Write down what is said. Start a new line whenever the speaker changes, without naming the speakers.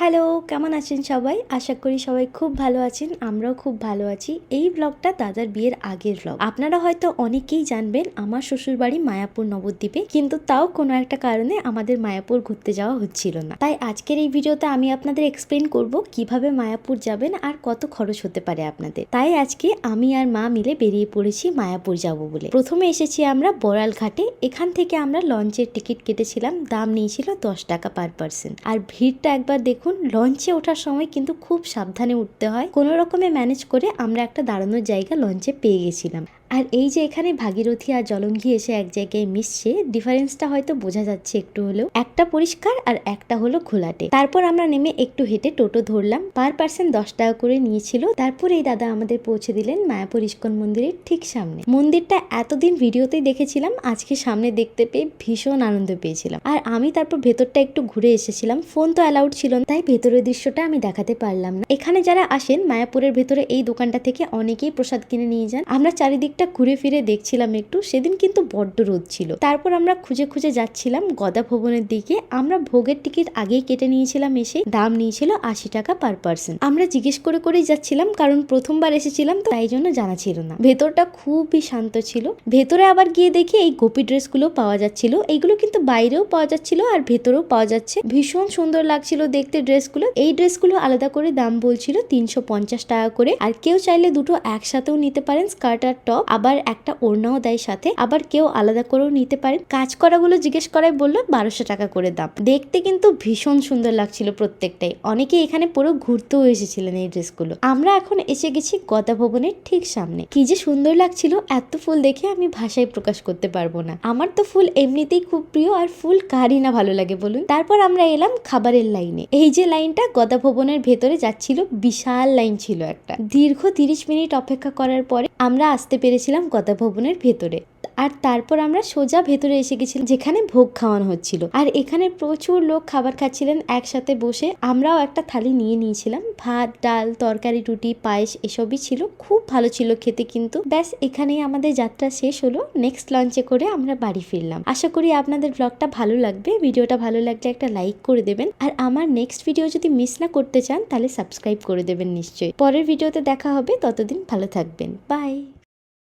Hello, কেমন আছেন সবাই? আশা করি সবাই খুব ভালো আছেন, আমরাও খুব ভালো আছি। এই ব্লগটা দাদার বিয়ের আগের ব্লগ আপনারা হয়তো অনেকেই জানবেন, আমার শ্বশুর বাড়ি মায়াপুর নবদ্বীপে, কিন্তু তাও কোনো একটা কারণে আমাদের মায়াপুর ঘুরতে যাওয়া হচ্ছিল না। তাই আজকের এই ভিডিওতে আমি আপনাদের এক্সপ্লেন করব কীভাবে মায়াপুর যাবেন আর কত খরচ হতে পারে আপনাদের। তাই আজকে আমি আর মা মিলে বেরিয়ে পড়েছি মায়াপুর যাব বলে। প্রথমে এসেছি আমরা বড়াল ঘাটে এখান থেকে আমরা লঞ্চের টিকিট কেটেছিলাম। দাম নিয়েছিল দশ টাকা পার পার্সন আর ভিড়টা একবার দেখুন লঞ্চে ওঠার সময় কিন্তু খুব সাবধানে উঠতে হয়। কোনো রকমে ম্যানেজ করে আমরা একটা দাঁড়ানোর জায়গা লঞ্চে পেয়ে গেছিলাম। আর এই যে এখানে ভাগীরথী আর জলঙ্গি এসে এক জায়গায় মিশছে ডিফারেন্সটা হয়তো বোঝা যাচ্ছে একটু হলেও। একটা পরিষ্কার আর একটা হলো ঘোলাটে তারপর আমরা নেমে একটু হেঁটে টোটো ধরলাম। পার পার্সন দশ টাকা করে নিয়েছিল। তারপর এই দাদা আমাদের পৌঁছে দিলেন মায়াপুর ইস্কন মন্দিরের ঠিক সামনে। মন্দিরটা এতদিন ভিডিওতেই দেখেছিলাম, আজকে সামনে দেখতে পেয়ে ভীষণ আনন্দ পেয়েছিলাম। আর আমি তারপর ভেতরটা একটু ঘুরে এসেছিলাম। ফোন তো অ্যালাউড ছিল তাই ভেতরের দৃশ্যটা আমি দেখাতে পারলাম না। এখানে যারা আসেন, মায়াপুরের ভেতরে এই দোকানটা থেকে অনেকেই প্রসাদ কিনে নিয়ে যান। আমরা চারিদিকটা ঘুরে ফিরে দেখছিলাম একটু, সেদিন কিন্তু বড্ড রোদ ছিল। তারপর আমরা খুঁজে খুঁজে যাচ্ছিলাম গদা ভবনের দিকে। আমরা ভোগের টিকিট আগেই কেটে নিয়েছিলাম এসে, দাম নিয়েছিল আশি টাকা পার পার্সন। আমরা জিজ্ঞেস করে করেই যাচ্ছিলাম, কারণ প্রথমবার এসেছিলাম তাই জন্য জানা ছিল না। ভেতরটা খুবই শান্ত ছিল। ভেতরে আবার গিয়ে দেখি এই গোপী ড্রেসগুলো পাওয়া যাচ্ছিল। এইগুলো কিন্তু বাইরেও পাওয়া যাচ্ছিল আর ভেতরেও পাওয়া যাচ্ছে। ভীষণ সুন্দর লাগছিল দেখতে ড্রেসগুলো। এই ড্রেসগুলো আলাদা করে দাম বলছিল তিনশো পঞ্চাশ টাকা করে। আর কেউ চাইলে দুটো একসাথেও নিতে পারেন স্কার্ট আর টপ। আবার একটা ওড়নাও দেয় সাথে। আবার কেউ আলাদা করেও নিতে পারেন কাজ করাগুলো জিজ্ঞেস করায় বলল, বারোশো টাকা করে দাম দেখতে কিন্তু ভীষণ সুন্দর লাগছিল প্রত্যেকটাই। অনেকে এখানে পুরো ঘুরতেও এসেছিলেন এই ড্রেসগুলো। আমরা এখন এসে গেছি গদা ভবনের ঠিক সামনে। কি যে সুন্দর লাগছিল, এত ফুল দেখে আমি ভাষায় প্রকাশ করতে পারব না। আমার তো ফুল এমনিতেই খুব প্রিয়, আর ফুল কারই না ভালো লাগে বলুন। তারপর আমরা এলাম খাবারের লাইনে। এই যে লাইনটা গদা ভবনের ভেতরে যাচ্ছিল বিশাল লাইন ছিল একটা। দীর্ঘ তিরিশ মিনিট অপেক্ষা করার পরে আমরা আসতে পেরেছিলাম গদা ভবনের ভেতরে। আর তারপর আমরা সোজা ভেতরে এসে গেছিলাম, যেখানে ভোগ খাওয়ানো হচ্ছিল। আর এখানে প্রচুর লোক খাবার খাচ্ছিলেন, একসাথে বসে আমরাও একটা থালি নিয়ে নিয়েছিলাম। ভাত, ডাল, তরকারি, রুটি, পায়েস এসবই ছিল, খুব ভালো ছিল খেতে কিন্তু। ব্যাস, এখানেই আমাদের যাত্রা শেষ হলো। নেক্সট লঞ্চে করে আমরা বাড়ি ফিরলাম। আশা করি আপনাদের ব্লগটা ভালো লাগবে। ভিডিওটা ভালো লাগলে একটা লাইক করে দেবেন। আর আমার নেক্সট ভিডিও যদি মিস না করতে চান, তাহলে সাবস্ক্রাইব করে দেবেন নিশ্চয়ই। পরের ভিডিওতে দেখা হবে। ততদিন ভালো থাকবেন। বাই